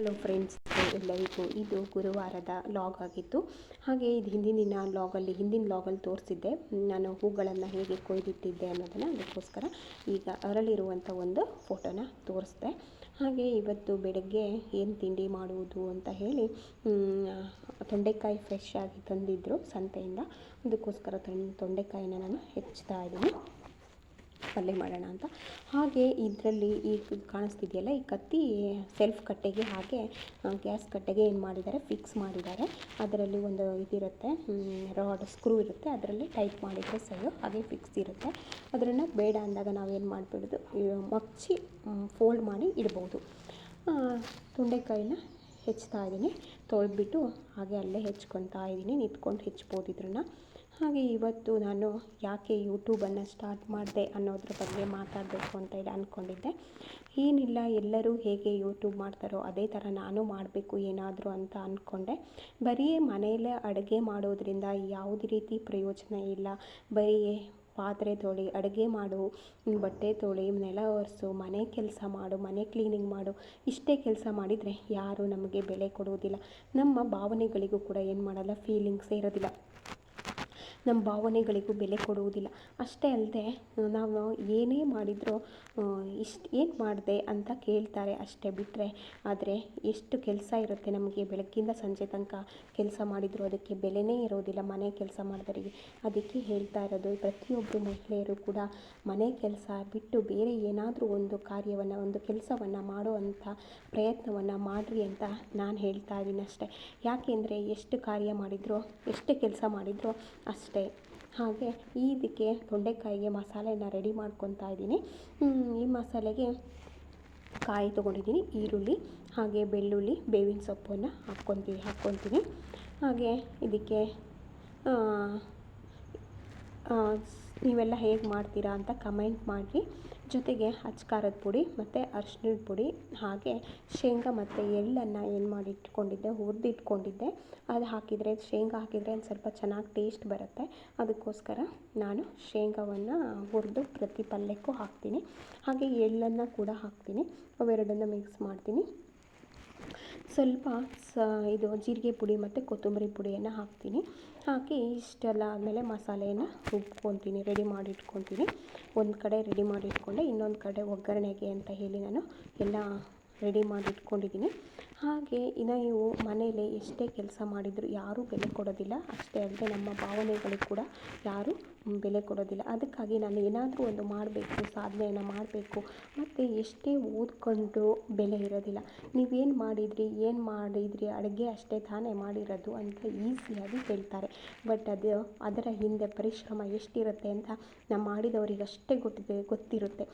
Hello friends ಎಲ್ಲರಿಗೂ ಇದು ಗುರುವಾರದ log ಆಗಿತ್ತು. ಹಾಗೆ ಇದು ಹಿಂದಿನ ದಿನ ಲಾಗಲ್ಲಿ ಹಿಂದಿನ ಲಾಗಲ್ಲಿ ತೋರಿಸಿದ್ದೆ. ನಾನು ಹೂಗಳನ್ನು ಹೇಗೆ ಕೊಯ್ದಿಟ್ಟಿದ್ದೆ ಅನ್ನೋದನ್ನು ಅದಕ್ಕೋಸ್ಕರ ಈಗ ಅರಳಿರುವಂಥ ಒಂದು ಫೋಟೋನ ತೋರಿಸ್ದೆ. ಹಾಗೆ ಇವತ್ತು ಬೆಳಗ್ಗೆ ಏನು ತಿಂಡಿ ಮಾಡುವುದು ಅಂತ ಹೇಳಿ ತೊಂಡೆಕಾಯಿ ಫ್ರೆಶ್ ಆಗಿ ತಂದಿದ್ದರು ಸಂತೆಯಿಂದ. ಅದಕ್ಕೋಸ್ಕರ ತೊಂಡೆಕಾಯಿನ ನಾನು ಹೆಚ್ಚುತ್ತಾ ಇದ್ದೀನಿ. ಪಲ್ಯ ಮಾಡೋಣ ಅಂತ. ಹಾಗೆ ಇದರಲ್ಲಿ ಈ ಕಾಣಿಸ್ತಿದೆಯಲ್ಲ, ಈ ಕತ್ತಿ ಸೆಲ್ಫ್ ಕಟ್ಟೆಗೆ ಹಾಗೆ ಗ್ಯಾಸ್ ಕಟ್ಟೆಗೆ ಏನು ಮಾಡಿದ್ದಾರೆ ಫಿಕ್ಸ್ ಮಾಡಿದ್ದಾರೆ. ಅದರಲ್ಲಿ ಒಂದು ಇದಿರುತ್ತೆ ರಾಡ್ ಸ್ಕ್ರೂ ಇರುತ್ತೆ. ಅದರಲ್ಲಿ ಟೈಪ್ ಮಾಡಿದರೆ ಸರಿ, ಹಾಗೆ ಫಿಕ್ಸ್ ಇರುತ್ತೆ. ಅದರನ್ನು ಬೇಡ ಅಂದಾಗ ನಾವೇನು ಮಾಡಿಬಿಡೋದು ಮಚ್ಚಿ ಫೋಲ್ಡ್ ಮಾಡಿ ಇಡ್ಬೋದು. ತೊಂಡೆಕಾಯಿನ ಹೆಚ್ತಾ ಇದ್ದೀನಿ ತೊಳೆದ್ಬಿಟ್ಟು ಹಾಗೆ ಅಲ್ಲೇ ಹೆಚ್ಕೊತಾ ಇದ್ದೀನಿ ನಿಂತ್ಕೊಂಡು ಹೆಚ್ಬೋದು ಇದನ್ನು ಹಾಗೆ ಇವತ್ತು ನಾನು ಯಾಕೆ ಯೂಟ್ಯೂಬನ್ನು ಸ್ಟಾರ್ಟ್ ಮಾಡಿದೆ ಅನ್ನೋದ್ರ ಬಗ್ಗೆ ಮಾತಾಡಬೇಕು ಅಂತ ಹೇಳಿ ಅಂದ್ಕೊಂಡಿದ್ದೆ ಏನಿಲ್ಲ, ಎಲ್ಲರೂ ಹೇಗೆ ಯೂಟ್ಯೂಬ್ ಮಾಡ್ತಾರೋ ಅದೇ ಥರ ನಾನು ಮಾಡಬೇಕು ಏನಾದರೂ ಅಂತ ಅಂದ್ಕೊಂಡೆ ಬರೀ ಮನೆಯಲ್ಲೇ ಅಡುಗೆ ಮಾಡೋದ್ರಿಂದ ಯಾವುದೇ ರೀತಿ ಪ್ರಯೋಜನ ಇಲ್ಲ. ಬರೀ ಪಾತ್ರೆ ತೊಳಿ, ಅಡುಗೆ ಮಾಡು, ಬಟ್ಟೆ ತೊಳಿ, ನೆಲ ಒರೆಸು, ಮನೆ ಕೆಲಸ ಮಾಡು, ಮನೆ ಕ್ಲೀನಿಂಗ್ ಮಾಡು, ಇಷ್ಟೇ ಕೆಲಸ ಮಾಡಿದರೆ ಯಾರೂ ನಮಗೆ ಬೆಲೆ ಕೊಡುವುದಿಲ್ಲ. ನಮ್ಮ ಭಾವನೆಗಳಿಗೂ ಕೂಡ ಏನು ಮಾಡಲ್ಲ ಫೀಲಿಂಗ್ಸೇ ಇರೋದಿಲ್ಲ. ನಮ್ಮ ಭಾವನೆಗಳಿಗೂ ಬೆಲೆ ಕೊಡುವುದಿಲ್ಲ. ಅಷ್ಟೇ ಅಲ್ಲದೆ ನಾವು ಏನೇ ಮಾಡಿದರೂ ಇಷ್ಟು ಏನು ಮಾಡಿದೆ ಅಂತ ಕೇಳ್ತಾರೆ ಅಷ್ಟೇ ಬಿಟ್ಟರೆ ಆದರೆ ಎಷ್ಟು ಕೆಲಸ ಇರುತ್ತೆ ನಮಗೆ ಬೆಳಗ್ಗಿಂದ ಸಂಜೆ ತನಕ ಕೆಲಸ ಮಾಡಿದರೂ ಅದಕ್ಕೆ ಬೆಲೆನೇ ಇರೋದಿಲ್ಲ ಮನೆ ಕೆಲಸ ಮಾಡಿದವರಿಗೆ. ಅದಕ್ಕೆ ಹೇಳ್ತಾ ಇರೋದು ಪ್ರತಿಯೊಬ್ಬರು ಮಹಿಳೆಯರು ಕೂಡ ಮನೆ ಕೆಲಸ ಬಿಟ್ಟು ಬೇರೆ ಏನಾದರೂ ಒಂದು ಕಾರ್ಯವನ್ನು, ಒಂದು ಕೆಲಸವನ್ನು ಮಾಡುವಂಥ ಪ್ರಯತ್ನವನ್ನು ಮಾಡಿರಿ ಅಂತ ನಾನು ಹೇಳ್ತಾ ಇದ್ದೀನಿ ಅಷ್ಟೇ ಯಾಕೆಂದರೆ ಎಷ್ಟು ಕಾರ್ಯ ಮಾಡಿದರೂ, ಎಷ್ಟು ಕೆಲಸ ಮಾಡಿದರೂ ಅಷ್ಟೇ ಹಾಗೆ ಇದಕ್ಕೆ ತೊಂಡೆಕಾಯಿಗೆ ಮಸಾಲೆನ ರೆಡಿ ಮಾಡ್ಕೊತಾ ಇದ್ದೀನಿ. ಈ ಮಸಾಲೆಗೆ ಕಾಯಿ ತೊಗೊಂಡಿದ್ದೀನಿ, ಈರುಳ್ಳಿ, ಹಾಗೆ ಬೆಳ್ಳುಳ್ಳಿ, ಬೇವಿನ ಸೊಪ್ಪನ್ನು ಹಾಕ್ಕೊತೀವಿ ಹಾಕ್ಕೊತೀನಿ. ಹಾಗೆ ಇದಕ್ಕೆ ನೀವೆಲ್ಲ ಹೇಗೆ ಮಾಡ್ತೀರಾ ಅಂತ ಕಮೆಂಟ್ ಮಾಡಿರಿ. ಜೊತೆಗೆ ಅಚ್ಕಾರದ ಪುಡಿ ಮತ್ತು ಅರ್ಶಿಣದ ಪುಡಿ, ಹಾಗೆ ಶೇಂಗಾ ಮತ್ತು ಎಳ್ಳನ್ನು ಏನು ಮಾಡಿ ಇಟ್ಕೊಂಡಿದ್ದೆ, ಹುರಿದಿಟ್ಕೊಂಡಿದ್ದೆ. ಅದು ಹಾಕಿದರೆ, ಶೇಂಗಾ ಹಾಕಿದರೆ ಒಂದು ಸ್ವಲ್ಪ ಚೆನ್ನಾಗಿ ಟೇಸ್ಟ್ ಬರುತ್ತೆ. ಅದಕ್ಕೋಸ್ಕರ ನಾನು ಶೇಂಗಾವನ್ನು ಹುರಿದು ಪ್ರತಿ ಪಲ್ಯಕ್ಕೂ ಹಾಕ್ತೀನಿ. ಹಾಗೆ ಎಳ್ಳನ್ನು ಕೂಡ ಹಾಕ್ತೀನಿ. ಅವೆರಡನ್ನು ಮಿಕ್ಸ್ ಮಾಡ್ತೀನಿ. ಸ್ವಲ್ಪ ಸ ಇದು ಜೀರಿಗೆ ಪುಡಿ ಮತ್ತು ಕೊತ್ತಂಬರಿ ಪುಡಿಯನ್ನು ಹಾಕ್ತೀನಿ. ಹಾಕಿ ಇಷ್ಟೆಲ್ಲ ಆದಮೇಲೆ ಮಸಾಲೆಯನ್ನು ರುಬ್ಕೊತೀನಿ ರೆಡಿ ಮಾಡಿ ಇಟ್ಕೊತೀನಿ ಒಂದು ಕಡೆ ರೆಡಿ ಮಾಡಿ ಇಟ್ಕೊಂಡೆ ಇನ್ನೊಂದು ಕಡೆ ಒಗ್ಗರಣೆಗೆ ಅಂತ ಹೇಳಿ ನಾನು ಎಲ್ಲ ರೆಡಿ ಮಾಡಿ ಇಟ್ಕೊಂಡಿದ್ದೀನಿ ಹಾಗೆ ಇನ್ನು ನೀವು ಮನೇಲಿ ಎಷ್ಟೇ ಕೆಲಸ ಮಾಡಿದರೂ ಯಾರೂ ಬೆಲೆ ಕೊಡೋದಿಲ್ಲ. ಅಷ್ಟೇ ಅಲ್ಲದೆ ನಮ್ಮ ಭಾವನೆಗಳಿಗೆ ಕೂಡ ಯಾರೂ ಬೆಲೆ ಕೊಡೋದಿಲ್ಲ. ಅದಕ್ಕಾಗಿ ನಾನು ಏನಾದರೂ ಒಂದು ಮಾಡಬೇಕು, ಸಾಧನೆಯನ್ನು ಮಾಡಬೇಕು. ಮತ್ತು ಎಷ್ಟೇ ಓದ್ಕೊಂಡು ಬೆಲೆ ಇರೋದಿಲ್ಲ. ನೀವೇನು ಮಾಡಿದ್ರಿ, ಏನು ಮಾಡಿದ್ರಿ, ಅಡುಗೆ ಅಷ್ಟೇ ತಾನೇ ಮಾಡಿರೋದು ಅಂತ ಈಸಿಯಾಗಿ ಹೇಳ್ತಾರೆ. ಬಟ್ ಅದು, ಅದರ ಹಿಂದೆ ಪರಿಶ್ರಮ ಎಷ್ಟಿರುತ್ತೆ ಅಂತ ನಾವು ಮಾಡಿದವ್ರಿಗೆ ಅಷ್ಟೇ ಗೊತ್ತಿದೆ, ಗೊತ್ತಿರುತ್ತೆ.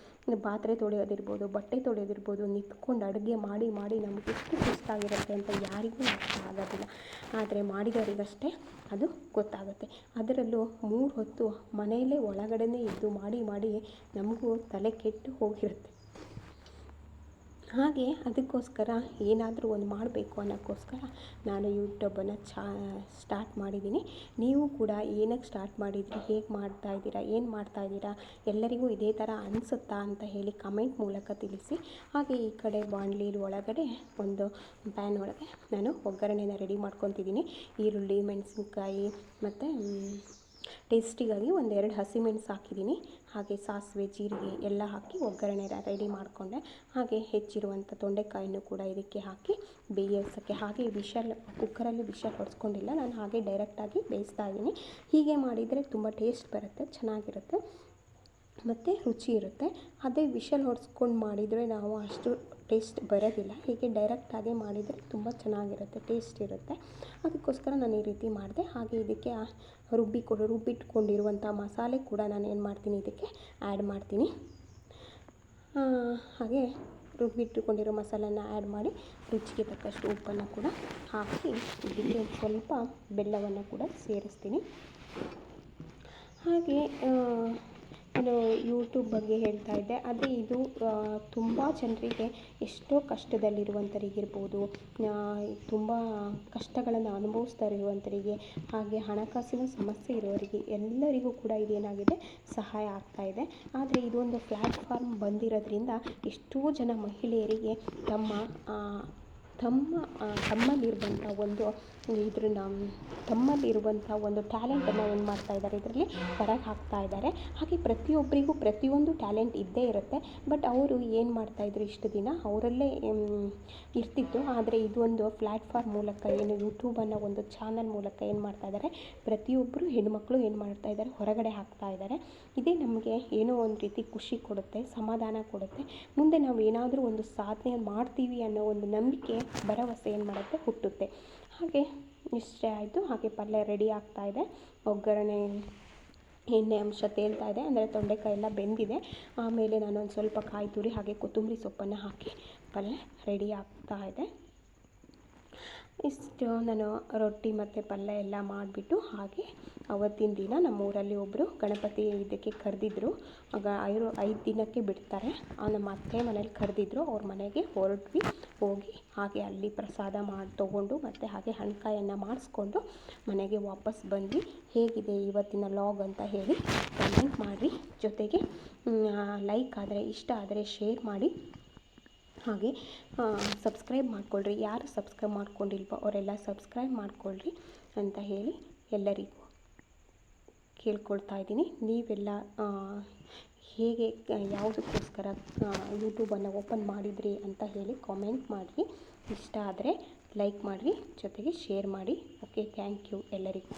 ಪಾತ್ರೆ ತೊಳೆಯೋದಿರ್ಬೋದು, ಬಟ್ಟೆ ತೊಳೆಯೋದಿರ್ಬೋದು, ನಿಂತ್ಕೊಂಡು ಅಡುಗೆ ಮಾಡಿ ಮಾಡಿ ನಮಗೆ ಎಷ್ಟು ಸುಸ್ತಾಗಿರುತ್ತೆ ಅಂತ ಯಾರಿಗೂ ಅರ್ಥ ಆಗೋದಿಲ್ಲ. ಆದರೆ ಮಾಡಿದವರಿಗಷ್ಟೇ ಅದು ಗೊತ್ತಾಗುತ್ತೆ. ಅದರಲ್ಲೂ ಮೂರು ಹೊತ್ತು ಮನೆಯಲ್ಲೇ ಒಳಗಡೆನೇ ಇದ್ದು ಮಾಡಿ ಮಾಡಿ ನಮಗೂ ತಲೆ ಕೆಟ್ಟು ಹೋಗಿರುತ್ತೆ. ಹಾಗೆ ಅದಕ್ಕೋಸ್ಕರ ಏನಾದರೂ ಒಂದು ಮಾಡಬೇಕು ಅನ್ನೋಕ್ಕೋಸ್ಕರ ನಾನು ಯೂಟ್ಯೂಬನ್ನು ಚಾ ಸ್ಟಾರ್ಟ್ ಮಾಡಿದ್ದೀನಿ. ನೀವು ಕೂಡ ಏನಕ್ಕೆ ಸ್ಟಾರ್ಟ್ ಮಾಡಿದ್ರಿ, ಹೇಗೆ ಮಾಡ್ತಾ ಇದ್ದೀರಾ, ಏನು ಮಾಡ್ತಾ ಇದ್ದೀರಾ, ಎಲ್ಲರಿಗೂ ಇದೇ ಥರ ಅನಿಸುತ್ತಾ ಅಂತ ಹೇಳಿ ಕಮೆಂಟ್ ಮೂಲಕ ತಿಳಿಸಿ. ಹಾಗೆ ಈ ಕಡೆ ಬಾಣಲಿ ಒಳಗಡೆ ಒಂದು ಪ್ಯಾನ್ ಒಳಗೆ ನಾನು ಒಗ್ಗರಣೆನ ರೆಡಿ ಮಾಡ್ಕೊತಿದ್ದೀನಿ. ಈರುಳ್ಳಿ, ಮೆಣಸಿನ್ಕಾಯಿ ಮತ್ತು ಟೇಸ್ಟಿಗಾಗಿ ಒಂದೆರಡು ಹಸಿಮೆಣಸು ಹಾಕಿದ್ದೀನಿ. ಹಾಗೆ ಸಾಸಿವೆ, ಜೀರಿಗೆ ಎಲ್ಲ ಹಾಕಿ ಒಗ್ಗರಣೆ ರೆಡಿ ಮಾಡಿಕೊಂಡೆ. ಹಾಗೆ ಹೆಚ್ಚಿರುವಂಥ ತೊಂಡೆಕಾಯಿನೂ ಕೂಡ ಇದಕ್ಕೆ ಹಾಕಿ ಬೇಯಿಸೋಕ್ಕೆ ಹಾಗೆ ವಿಷಲ್, ಕುಕ್ಕರಲ್ಲಿ ವಿಷಲ್ ಹೊಡೆಸ್ಕೊಂಡಿಲ್ಲ. ನಾನು ಹಾಗೆ ಡೈರೆಕ್ಟಾಗಿ ಬೇಯಿಸ್ತಾ ಇದ್ದೀನಿ. ಹೀಗೆ ಮಾಡಿದರೆ ತುಂಬ ಟೇಸ್ಟ್ ಬರುತ್ತೆ, ಚೆನ್ನಾಗಿರುತ್ತೆ. ಮತ್ತು ರುಚಿ ಇರುತ್ತೆ. ಅದೇ ವಿಷಲ್ ಹೊಡೆಸ್ಕೊಂಡು ಮಾಡಿದರೆ ನಾವು ಅಷ್ಟು ಟೇಸ್ಟ್ ಬರೋದಿಲ್ಲ. ಹೀಗೆ ಡೈರೆಕ್ಟಾಗಿ ಮಾಡಿದರೆ ತುಂಬ ಚೆನ್ನಾಗಿರುತ್ತೆ, ಟೇಸ್ಟ್ ಇರುತ್ತೆ. ಅದಕ್ಕೋಸ್ಕರ ನಾನು ಈ ರೀತಿ ಮಾಡಿದೆ. ಹಾಗೆ ಇದಕ್ಕೆ ರುಬ್ಬಿ ಕೊಡು ರುಬ್ಬಿಟ್ಕೊಂಡಿರುವಂಥ ಮಸಾಲೆ ಕೂಡ ನಾನು ಏನು ಮಾಡ್ತೀನಿ, ಇದಕ್ಕೆ ಆ್ಯಡ್ ಮಾಡ್ತೀನಿ. ಹಾಗೆ ರುಬ್ಬಿಟ್ಟುಕೊಂಡಿರೋ ಮಸಾಲನ ಆ್ಯಡ್ ಮಾಡಿ ರುಚಿಗೆ ತಕ್ಕಷ್ಟು ಉಪ್ಪನ್ನು ಕೂಡ ಹಾಕಿ ಇದಕ್ಕೆ ಸ್ವಲ್ಪ ಬೆಲ್ಲವನ್ನು ಕೂಡ ಸೇರಿಸ್ತೀನಿ. ಹಾಗೆ ಯೂಟ್ಯೂಬ್ ಬಗ್ಗೆ ಹೇಳ್ತಾ ಇದ್ದೆ. ಅದೇ ಇದು ತುಂಬ ಜನರಿಗೆ ಎಷ್ಟೋ ಕಷ್ಟದಲ್ಲಿರುವಂಥರಿಗಿರ್ಬೋದು ತುಂಬ ಕಷ್ಟಗಳನ್ನು ಅನುಭವಿಸ್ತಾ ಇರುವಂಥರಿಗೆ ಹಾಗೆ ಹಣಕಾಸಿನ ಸಮಸ್ಯೆ ಇರೋರಿಗೆ ಎಲ್ಲರಿಗೂ ಕೂಡ ಇದೇನಾಗಿದೆ, ಸಹಾಯ ಆಗ್ತಾ ಇದೆ. ಆದರೆ ಇದೊಂದು ಪ್ಲ್ಯಾಟ್ಫಾರ್ಮ್ ಬಂದಿರೋದ್ರಿಂದ ಎಷ್ಟೋ ಜನ ಮಹಿಳೆಯರಿಗೆ ತಮ್ಮ ತಮ್ಮ ತಮ್ಮಲ್ಲಿರುವಂಥ ಒಂದು ಇದ್ರನ್ನ ತಮ್ಮಲ್ಲಿರುವಂಥ ಒಂದು ಟ್ಯಾಲೆಂಟನ್ನು ಏನು ಮಾಡ್ತಾ ಇದ್ದಾರೆ, ಇದರಲ್ಲಿ ಹೊರಗೆ ಹಾಕ್ತಾ ಇದ್ದಾರೆ. ಹಾಗೆ ಪ್ರತಿಯೊಬ್ಬರಿಗೂ ಪ್ರತಿಯೊಂದು ಟ್ಯಾಲೆಂಟ್ ಇದ್ದೇ ಇರುತ್ತೆ. ಬಟ್ ಅವರು ಏನು ಮಾಡ್ತಾ ಮಾಡ್ತಾಯಿದ್ರು ಇಷ್ಟು ದಿನ, ಅವರಲ್ಲೇ ಇರ್ತಿತ್ತು. ಆದರೆ ಇದು ಒಂದು ಪ್ಲ್ಯಾಟ್ಫಾರ್ಮ್ ಮೂಲಕ ಏನು ಯೂಟ್ಯೂಬ್ ಅನ್ನೋ ಒಂದು ಚಾನಲ್ ಮೂಲಕ ಏನು ಮಾಡ್ತಾ ಇದ್ದಾರೆ ಪ್ರತಿಯೊಬ್ಬರು ಹೆಣ್ಮಕ್ಳು ಏನು ಮಾಡ್ತಾ ಇದ್ದಾರೆ, ಹೊರಗಡೆ ಹಾಕ್ತಾ ಇದ್ದಾರೆ. ಇದೇ ನಮಗೆ ಏನೋ ಒಂದು ರೀತಿ ಖುಷಿ ಕೊಡುತ್ತೆ, ಸಮಾಧಾನ ಕೊಡುತ್ತೆ. ಮುಂದೆ ನಾವು ಏನಾದರೂ ಒಂದು ಸಾಧನೆ ಮಾಡ್ತೀವಿ ಅನ್ನೋ ಒಂದು ನಂಬಿಕೆ ಭರವಸೆ ಏನು ಮಾಡುತ್ತೆ? ಹುಟ್ಟುತ್ತೆ. ಹಾಗೆ ನಿಶ್ಚಯ ಆಯಿತು. ಹಾಗೆ ಪಲ್ಯ ರೆಡಿ ಆಗ್ತಾ ಇದೆ. ಒಗ್ಗರಣೆ, ಎಣ್ಣೆ, ಅಂಶ ತೇಲ್ತಾ ಇದೆ. ಅಂದರೆ ತೊಂಡೆಕಾಯಿ ಎಲ್ಲ ಬೆಂದಿದೆ. ಆಮೇಲೆ ನಾನು ಒಂದು ಸ್ವಲ್ಪ ಕಾಯಿ ತುರಿ ಹಾಗೆ ಕೊತ್ತಂಬರಿ ಸೊಪ್ಪನ್ನು ಹಾಕಿ ಪಲ್ಯ ರೆಡಿ ಆಗ್ತಾ ಇದೆ. ಇಷ್ಟು ನಾನು ರೊಟ್ಟಿ ಮತ್ತು ಪಲ್ಯ ಎಲ್ಲ ಮಾಡಿಬಿಟ್ಟು ಹಾಗೆ ಅವತ್ತಿನ ದಿನ ನಮ್ಮ ಊರಲ್ಲಿ ಒಬ್ಬರು ಗಣಪತಿ ಇದಕ್ಕೆ ಕರೆದಿದ್ರು. ಆಗ ಐರು ಐದು ದಿನಕ್ಕೆ ಬಿಡ್ತಾರೆ. ನಮ್ಮ ಅತ್ತೆ ಮನೇಲಿ ಕರೆದಿದ್ರು. ಅವ್ರ ಮನೆಗೆ ಹೊರಟ್ವಿ. ಹೋಗಿ ಹಾಗೆ ಅಲ್ಲಿ ಪ್ರಸಾದ ಮಾಡಿ ತೊಗೊಂಡು ಮತ್ತು ಹಾಗೆ ಹಣ್ಕಾಯನ್ನು ಮಾಡಿಸ್ಕೊಂಡು ಮನೆಗೆ ವಾಪಸ್ ಬಂದ್ವಿ. ಹೇಗಿದೆ ಇವತ್ತಿನ ಲಾಗ್ ಅಂತ ಹೇಳಿ ಕಮೆಂಟ್ ಮಾಡಿರಿ. ಜೊತೆಗೆ ಲೈಕ್ ಆದರೆ, ಇಷ್ಟ ಆದರೆ ಶೇರ್ ಮಾಡಿ. ಹಾಗೆ ಸಬ್ಸ್ಕ್ರೈಬ್ ಮಾಡ್ಕೊಳ್ರಿ. ಯಾರು ಸಬ್ಸ್ಕ್ರೈಬ್ ಮಾಡ್ಕೊಂಡಿಲ್ವೋ ಅವರೆಲ್ಲ ಸಬ್ಸ್ಕ್ರೈಬ್ ಮಾಡ್ಕೊಳ್ರಿ ಅಂತ ಹೇಳಿ ಎಲ್ಲರಿಗೂ ಕೇಳ್ಕೊಳ್ತಾ ಇದ್ದೀನಿ. ನೀವೆಲ್ಲ ಹೇಗೆ ಯಾವುದಕ್ಕೋಸ್ಕರ ಯೂಟ್ಯೂಬನ್ನು ಓಪನ್ ಮಾಡಿದ್ರಿ ಅಂತ ಹೇಳಿ ಕಾಮೆಂಟ್ ಮಾಡಿರಿ. ಇಷ್ಟ ಆದರೆ ಲೈಕ್ ಮಾಡಿರಿ, ಜೊತೆಗೆ ಶೇರ್ ಮಾಡಿ. ಓಕೆ ಥ್ಯಾಂಕ್ ಯು ಎಲ್ಲರಿಗೂ.